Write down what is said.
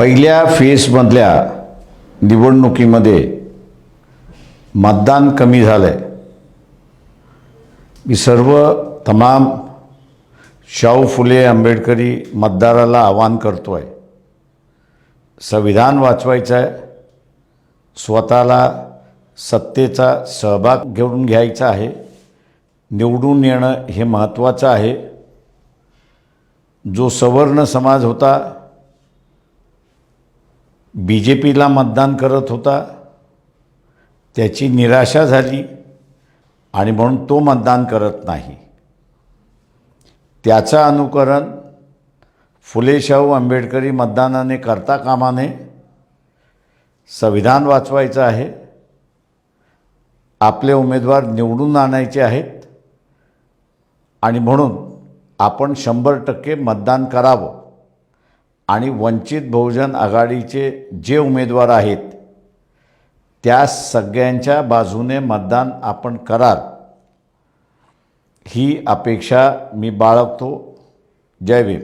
पहिल्या फेजमधल्या निवडणुकीमध्ये मतदान कमी झालं आहे मी सर्व तमाम शाहू फुले आंबेडकरी मतदाराला आवाहन करतो आहे संविधान वाचवायचं आहे स्वतःला सत्तेचा सहभाग घेऊन घ्यायचा आहे. निवडून येणं हे महत्त्वाचं आहे. जो सवर्ण समाज होता बी जे पीला मतदान करत होता. त्याची निराशा झाली आणि म्हणून तो मतदान करत नाही. त्याचं अनुकरण फुले शाहू आंबेडकरी मतदानाने करता कामाने संविधान वाचवायचं आहे. आपले उमेदवार निवडून आणायचे आहेत. आणि म्हणून आपण शंभर टक्के मतदान करावं. आणि वंचित बहुजन आघाडीचे जे उमेदवार आहेत त्या सगळ्यांच्या बाजूने मतदान आपण कराल. ही अपेक्षा मी बाळगतो. जय भीम.